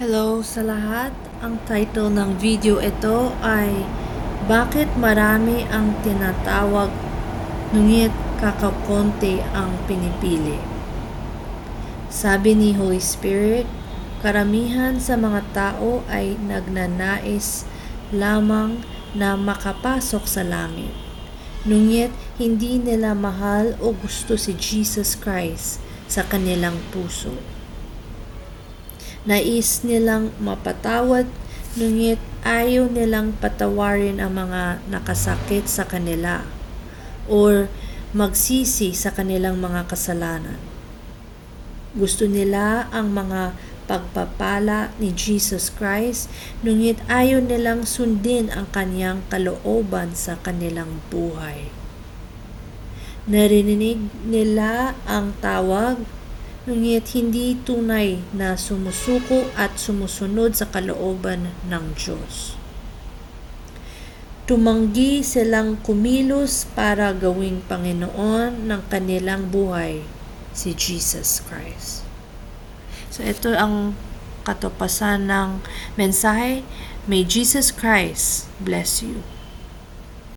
Hello sa lahat. Ang title ng video ito ay Bakit marami ang tinatawag ngunit kakakonti ang pinipili? Sabi ni Holy Spirit, karamihan sa mga tao ay nagnanais lamang na makapasok sa langit. Ngunit hindi nila mahal o gusto si Jesus Christ sa kanilang puso. Nais nilang mapatawad, ngunit ayaw nilang patawarin ang mga nakasakit sa kanila or magsisi sa kanilang mga kasalanan. Gusto nila ang mga pagpapala ni Jesus Christ, ngunit ayaw nilang sundin ang kanyang kalooban sa kanilang buhay. Narinig nila ang tawag ngunit hindi tunay na sumusuko at sumusunod sa kalooban ng Diyos. Tumanggi silang kumilos para gawing Panginoon ng kanilang buhay, si Jesus Christ. So ito ang katupasan ng mensahe. May Jesus Christ bless you.